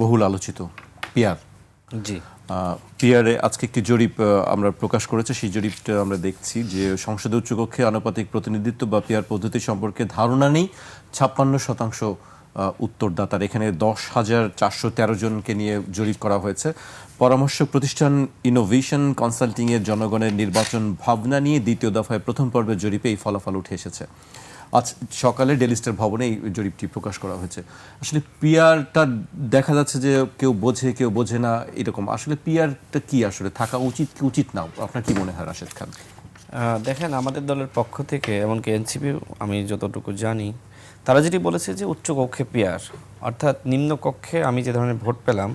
বহুল আলোচিত পিয়ার। জি। পিয়ারে আজকে একটি জরিপ আমরা প্রকাশ করেছে। সেই জরিপটা আমরা দেখছি যে সংসদে উচ্চকক্ষে আনুপাতিক প্রতিনিধিত্ব বা পিয়ার পদ্ধতি সম্পর্কে ধারণা নেই। ছাপ্পান্ন শতাংশ উত্তরদাতার। এখানে দশ হাজার চারশো তেরো জনকে নিয়ে জরিপ করা হয়েছে। পরামর্শ প্রতিষ্ঠান ইনোভেশন কনসাল্টিংয়ের জনগণের নির্বাচন ভাবনা নিয়ে দ্বিতীয় দফায় প্রথম পর্বের জরিপে এই ফলাফল উঠে এসেছে। আজ সকালে ডেলিস্টার ভবনে এই জরিপটি প্রকাশ করা হয়েছে। আসলে পিয়ারটা দেখা যাচ্ছে যে কেউ বোঝে কেউ বোঝে না, এরকম। আসলে পিয়ারটা কি আসলে? থাকা উচিত কি উচিত না? আপনার কি মনে হয়, রাশেদ খান? দেখেন, আমাদের দলের পক্ষ থেকে, এমনকি এনসিপি, আমি যতটুকু জানি, তারা যেটি বলেছে যে উচ্চ কক্ষে পিয়ার অর্থাৎ নিম্ন কক্ষে আমি যে ধরনের ভোট পেলাম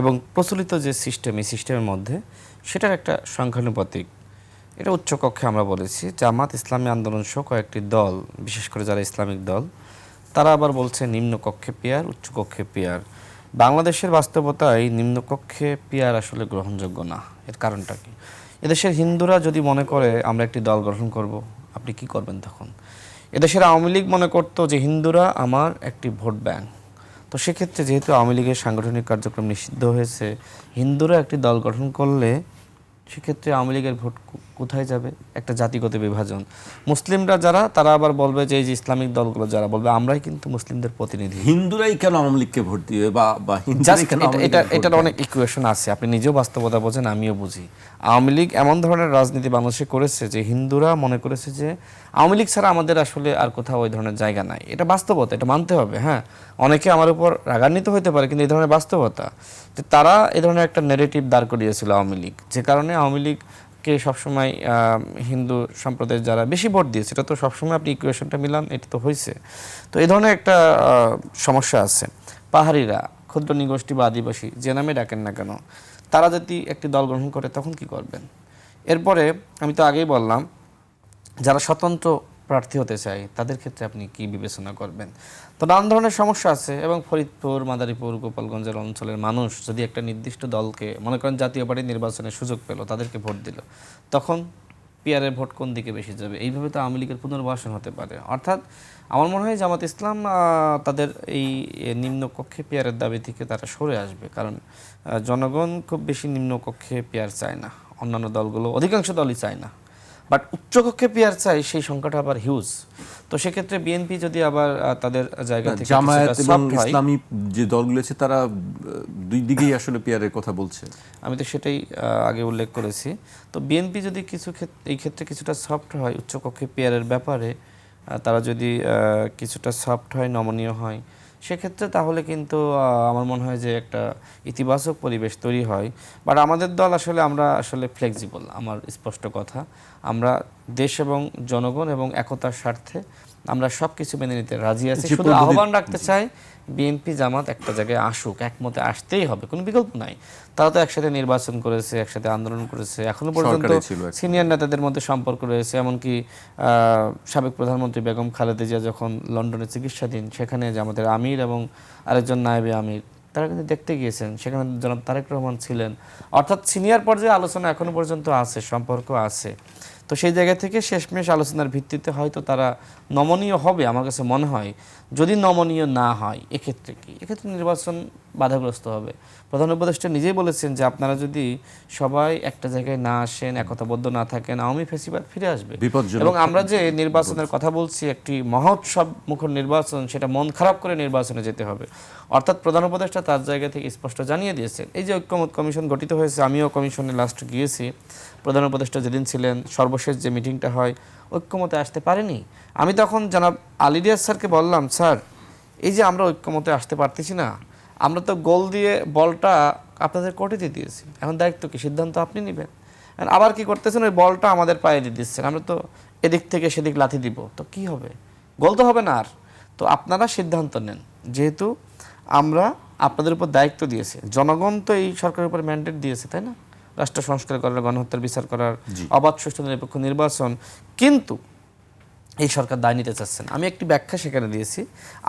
এবং প্রচলিত যে সিস্টেম এই সিস্টেমের মধ্যে, সেটার একটা সংখ্যানুপাতিক এটা উচ্চ কক্ষে আমরা বলেছি। জামাত, ইসলামী আন্দোলন সহ কয়েকটি দল, বিশেষ করে যারা ইসলামিক দল, তারা আবার বলছে নিম্ন কক্ষে পিয়ার, উচ্চ কক্ষে পিয়ার। বাংলাদেশের বাস্তবতায় নিম্নকক্ষে পেয়ার আসলে গ্রহণযোগ্য না। এর কারণটা কি? এদেশের হিন্দুরা যদি মনে করে আমরা একটি দল গঠন করব, আপনি কি করবেন তখন? এদেশের আওয়ামী লীগ মনে করতো যে হিন্দুরা আমার একটি ভোট ব্যাংক। তো সেক্ষেত্রে যেহেতু আওয়ামী লীগের সাংগঠনিক কার্যক্রম নিষিদ্ধ হয়েছে, হিন্দুরা একটি দল গঠন করলে সেক্ষেত্রে আওয়ামী লীগের ভোট কোথায় যাবে? একটা জাতিগত বিভাজন। মুসলিমরা যারা তারা আবার বলবে যে এই যে ইসলামিক দলগুলো যারা বলবে আমরাই কিন্তু মুসলিমদের প্রতিনিধি। হিন্দুরাই কেন আওয়ামী লীগকে ভোট দিবে বা এটা এটার অনেক ইকুয়েশন আছে। আপনি নিজেও বাস্তবতা বোঝেন আমিও বুঝি। আওয়ামী লীগ এমন ধরনের রাজনীতি বাংলাদেশে করেছে যে হিন্দুরা মনে করেছে যে আওয়ামী লীগ ছাড়া আমাদের আসলে আর কোথাও ওই ধরনের জায়গা নাই। এটা বাস্তবতা এটা মানতে হবে হ্যাঁ? অনেকে আমার উপর রাগান্বিত হতে পারে কিন্তু এই ধরনের বাস্তবতা। যে তারা এ ধরনের একটা নেগেটিভ দাঁড় করিয়েছিল আওয়ামী লীগ। যে কারণে আওয়ামী লীগকে সবসময় আহ, হিন্দু সম্প্রদায়ের যারা বেশি ভোট দিয়েছে এটা তো সবসময় আপনি ইকুয়েশনটা মিলান এটা তো হয়েছে তো এই ধরনের একটা সমস্যা আছে। পাহাড়িরা ক্ষুদ্র নিগোষ্ঠী বা আদিবাসী যে নামে ডাকেন না কেন তারা যদি একটি দল গ্রহণ করে তখন কি করবেন? এরপরে আমি তো আগেই বললাম যারা স্বতন্ত্র প্রার্থী হতে চায় তাদের ক্ষেত্রে আপনি কি বিবেচনা করবেন? তো নানান ধরনের সমস্যা আছে এবং ফরিদপুর, মাদারীপুর, গোপালগঞ্জের অঞ্চলের মানুষ যদি একটা নির্দিষ্ট দলকে, মনে করেন জাতীয় পার্টি নির্বাচনের সুযোগ পেল, তাদেরকে ভোট দিল, তখন পিয়ারের ভোট কোন দিকে বেশি যাবে? এইভাবে তো আওয়ামী লীগের পুনর্বাসন হতে পারে। অর্থাৎ আমার মনে হয় জামাত ইসলাম তাদের এই নিম্নকক্ষে পেয়ারের দাবি থেকে তারা সরে আসবে। কারণ জনগণ খুব বেশি নিম্নকক্ষে পেয়ার চায় না। অন্যান্য দলগুলো অধিকাংশ দলই চায় না। বাট উচ্চকক্ষে পেয়ার চাই সেই সংখ্যাটা আবার হিউজ তো সেক্ষেত্রে বিএনপি যদি আবার তাদের জায়গা থেকে জামায়াত এবং ইসলামী যে দলগুলো আছে তারা দুই দিকেই আসলে পিয়ারের কথা বলছে। আমি তো সেটাই আগে উল্লেখ করেছি। তো বিএনপি যদি কিছু ক্ষেত্রে এই ক্ষেত্রে কিছুটা সফট হয় উচ্চকক্ষে পেয়ারের ব্যাপারে তারা যদি আহ, কিছুটা সফট হয় নমনীয় হয় সেক্ষেত্রে তাহলে কিন্তু আমার মনে হয় যে একটা ইতিবাচক পরিবেশ তৈরি হয়। বাট আমাদের দল আসলে আমরা আসলে ফ্লেক্সিবল আমার স্পষ্ট কথা। আমরা দেশ এবং জনগণ এবং একতার স্বার্থে আমরা সব কিছু মেনে নিতে রাজি আছি। শুধু আহ্বান রাখতে চাই বিএনপি জামাত একটা জায়গায় আসুক একমতে আসতেই হবে কোনো বিকল্প নাই। তারা তো একসাথে নির্বাচন করেছে একসাথে আন্দোলন করেছে। এখনও পর্যন্ত। সিনিয়র নেতাদের মধ্যে সম্পর্ক রয়েছে এমনকি সাবেক প্রধানমন্ত্রী বেগম খালেদা জিয়া যখন লন্ডনে চিকিৎসাধীন সেখানে যে আমাদের আমির এবং আরেকজন নায়েবে আমির তারা কিন্তু দেখতে গিয়েছেন। সেখানে জনাব তারেক রহমান ছিলেন। অর্থাৎ সিনিয়র পর্যায়ে আলোচনা এখনও পর্যন্ত আছে সম্পর্ক আছে। তো সেই জায়গা থেকে শেষমেশ আলোচনার ভিত্তিতে হয়তো তারা নমনীয় হবে আমার কাছে মনে হয়। যদি নমনীয় না হয় এক্ষেত্রে কি? এক্ষেত্রে নির্বাচন বাধাগ্রস্ত হবে। প্রধান উপদেষ্টা নিজেই বলেছেন যে আপনারা যদি সবাই একটা জায়গায় না আসেন একতাবদ্ধ না থাকেন আওয়ামী ফেসিবাদ ফিরে আসবে। এবং আমরা যে নির্বাচনের কথা বলছি একটি মহোৎসব মুখর নির্বাচন সেটা মন খারাপ করে নির্বাচনে যেতে হবে। অর্থাৎ প্রধান উপদেষ্টা তার জায়গা থেকে স্পষ্ট জানিয়ে দিয়েছেন এই যে ঐক্যমত কমিশন গঠিত হয়েছে আমিও কমিশনে লাস্ট গিয়েছি। প্রধান উপদেষ্টা যেদিন ছিলেন সর্বশেষ যে মিটিংটা হয়, ঐক্যমতে আসতে পারেনি। আমি তখন জানাব আলিডিয়াস স্যারকে বললাম, স্যার, এই যে আমরা ঐক্যমতে আসতে পারতেছি না, আমরা তো গোল দিয়ে বলটা আপনাদের কোর্টে দিয়ে দিয়েছি। এখন দায়িত্ব কি? সিদ্ধান্ত আপনি নেবেন। আবার কি করতেছেন? ওই বলটা আমাদের পায়ে দিয়ে দিচ্ছেন। আমরা তো এদিক থেকে সেদিক লাথি দিব। তো কি হবে? গোল তো হবে না আর। তো আপনারা সিদ্ধান্ত নেন। যেহেতু আমরা আপনাদের উপর দায়িত্ব দিয়েছি। জনগণ তো এই সরকারের উপর ম্যান্ডেট দিয়েছে, তাই না? রাষ্ট্র সংস্কার করার গণহত্যার বিচার করার অবাধ সুষ্ঠু নিরপেক্ষ নির্বাচন। কিন্তু এই সরকার দায় নিতে চাচ্ছেন আমি একটি ব্যাখ্যা সেখানে দিয়েছি।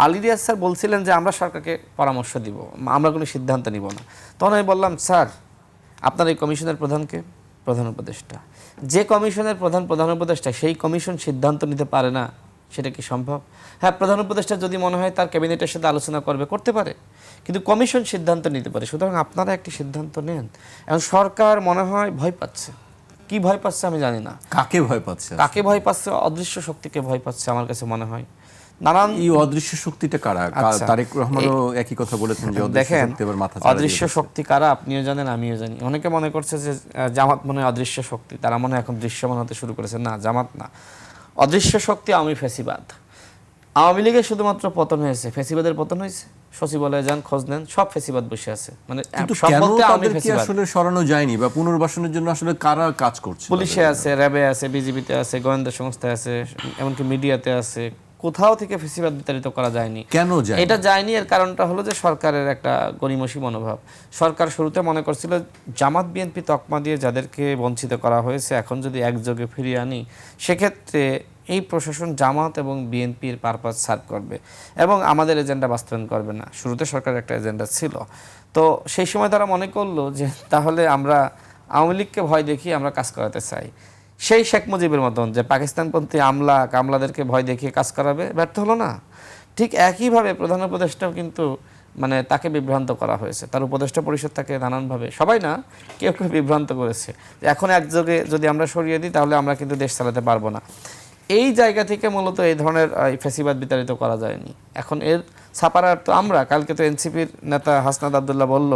আলী রিয়াজ স্যার বলছিলেন যে আমরা সরকারকে পরামর্শ দিব। আমরা কোনো সিদ্ধান্ত নিব না। তখন আমি বললাম স্যার আপনার এই কমিশনের প্রধানকে প্রধান উপদেষ্টা যে কমিশনের প্রধান প্রধান উপদেষ্টা সেই কমিশন সিদ্ধান্ত নিতে পারে না। সেটা কি সম্ভব? হ্যাঁ প্রধান উপদেষ্টা যদি মনে হয় তার ক্যাবিনেটের সাথে আলোচনা করবে করতে পারে। কিন্তু কমিশন সিদ্ধান্ত নিতে পারে। সুতরাং আপনারা একটি সিদ্ধান্ত নেন। এখন সরকার মনে হয় ভয় পাচ্ছে। কি ভয় পাচ্ছে আমি জানি না। কাকে ভয় পাচ্ছে? কাকে ভয় পাচ্ছে? অদৃশ্য শক্তিকে ভয় পাচ্ছে আমার কাছে মনে হয়। নানান এই অদৃশ্য শক্তিটা কারা? আচ্ছা। তারেক রহমানও একই কথা বলেছেন যে দেখেন অদৃশ্য শক্তি কারা? আপনিও জানেন আমিও জানি। অনেকে মনে করছে যে জামাত মনে হয় অদৃশ্য শক্তি। তারা মনে হয় এখন দৃশ্যমান হতে শুরু করেছে। না জামাত না। অদৃশ্য শক্তি আমি ফেসিবাদ। আওয়ামী লীগের শুধুমাত্র পতন হয়েছে। ফেসিবাদের পতন হয়েছে। সচিবালয়ে যান খোঁজ নেন সব ফেসিবাদ বসে আছে। মানে আসলে সরানো যায়নি বা পুনর্বাসনের জন্য আসলে কারা কাজ করছে পুলিশে আছে র্যাবে আছে বিজিবিতে আছে গোয়েন্দা সংস্থায় আছে এমনকি মিডিয়াতে আছে। কোথাও থেকে ফেসিবাদ বিতাড়িত করা যায়নি। কেন যায় এটা যায়নি এর কারণটা হলো যে সরকারের একটা গরিমসী মনোভাব। সরকার শুরুতে মনে করছিল জামাত বিএনপি তকমা দিয়ে যাদেরকে বঞ্চিত করা হয়েছে এখন যদি একযোগে ফিরিয়ে আনি সেক্ষেত্রে এই প্রশাসন জামাত এবং বিএনপির পারপাস সার্ভ করবে এবং আমাদের এজেন্ডা বাস্তবায়ন করবে না। শুরুতে সরকারের একটা এজেন্ডা ছিল। তো সেই সময় তারা মনে করল যে তাহলে আমরা আওয়ামী লীগকে ভয় দেখিয়ে আমরা কাজ করাতে চাই। সেই শেখ মুজিবের মতন যে পাকিস্তানপন্থী আমলা কামলাদেরকে ভয় দেখিয়ে কাজ করাবে, ব্যর্থ হলো না। ঠিক একইভাবে প্রধান উপদেষ্টাও কিন্তু মানে তাকে বিভ্রান্ত করা হয়েছে। তার উপদেষ্টা পরিষদ তাকে নানানভাবে, সবাই না, কেউ কেউ বিভ্রান্ত করেছে। এখন একযোগে যদি আমরা সরিয়ে দিই, তাহলে আমরা কিন্তু দেশ চালাতে পারব না। এই জায়গা থেকে মূলত এই ধরনের ফেসিবাদ বিতাড়িত করা যায়নি। এখন এর ছাপারার তো আমরা, কালকে তো এনসিপির নেতা হাসনাদ আবদুল্লাহ বলল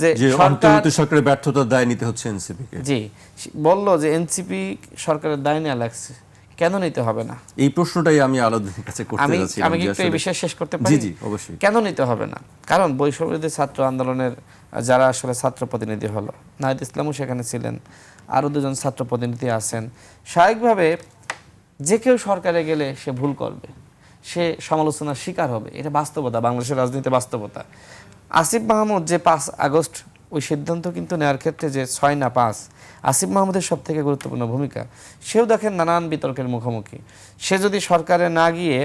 যে সরকারের ব্যর্থতার দায় নিতে হচ্ছে এনসিপি জি বলল যে এনসিপি সরকারের দায় নেওয়া লাগছে। কেন নিতে হবে না? এই প্রশ্নটাই আমি কাছে করতে যাচ্ছিলাম আমি এই বিষয়ে শেষ করতে জি পারি? জি অবশ্যই। কেন নিতে হবে না? কারণ বৈষম্যবিরোধী ছাত্র আন্দোলনের যারা আসলে ছাত্র প্রতিনিধি হলো নাহিদ ইসলামও সেখানে ছিলেন আরও দুজন ছাত্র প্রতিনিধি আছেন। স্বাভাবিকভাবে যে কেউ সরকারে গেলে সে ভুল করবে সে সমালোচনার শিকার হবে। এটা বাস্তবতা বাংলাদেশের রাজনীতি বাস্তবতা। আসিফ মাহমুদ যে পাঁচ আগস্ট ওই সিদ্ধান্ত কিন্তু নেওয়ার ক্ষেত্রে যে ছয় না পাঁচ, আসিফ মাহমুদের সব থেকে গুরুত্বপূর্ণ ভূমিকা, সেও দেখেন নানান বিতর্কের মুখোমুখি। সে যদি সরকারে না গিয়ে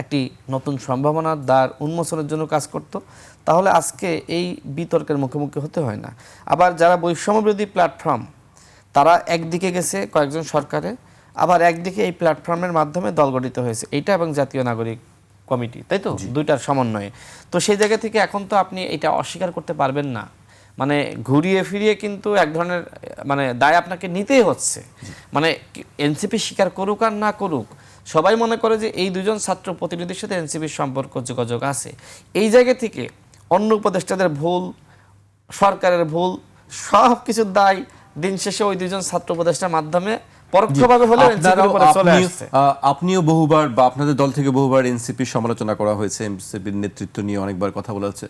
একটি নতুন সম্ভাবনার দ্বার উন্মোচনের জন্য কাজ করত, তাহলে আজকে এই বিতর্কের মুখোমুখি হতে হয় না। আবার যারা বৈষম্যবিরোধী প্ল্যাটফর্ম, তারা একদিকে গেছে কয়েকজন সরকারে, আবার একদিকে এই প্ল্যাটফর্মের মাধ্যমে দল গঠিত হয়েছে। এইটা এবং জাতীয় নাগরিক কমিটি তাই তো? দুইটার সমন্বয়ে। তো সেই জায়গা থেকে এখন তো আপনি এটা অস্বীকার করতে পারবেন না। মানে ঘুরিয়ে ফিরিয়ে কিন্তু এক ধরনের মানে দায় আপনাকে নিতেই হচ্ছে। মানে এনসিপি স্বীকার করুক আর না করুক সবাই মনে করে যে এই দুজন ছাত্র প্রতিনিধির সাথে এনসিপির সম্পর্ক যোগাযোগ আছে। এই জায়গা থেকে অন্য উপদেষ্টাদের ভুল সরকারের ভুল সব কিছুর দায় দিন শেষে ওই দুজন ছাত্র উপদেষ্টার মাধ্যমে পরোক্ষভাবে আপনিও বহুবার বা আপনাদের দল থেকে বহুবার এনসিপির সমালোচনা করা হয়েছে এনসিপির নেতৃত্ব নিয়ে অনেকবার কথা বলা হচ্ছে।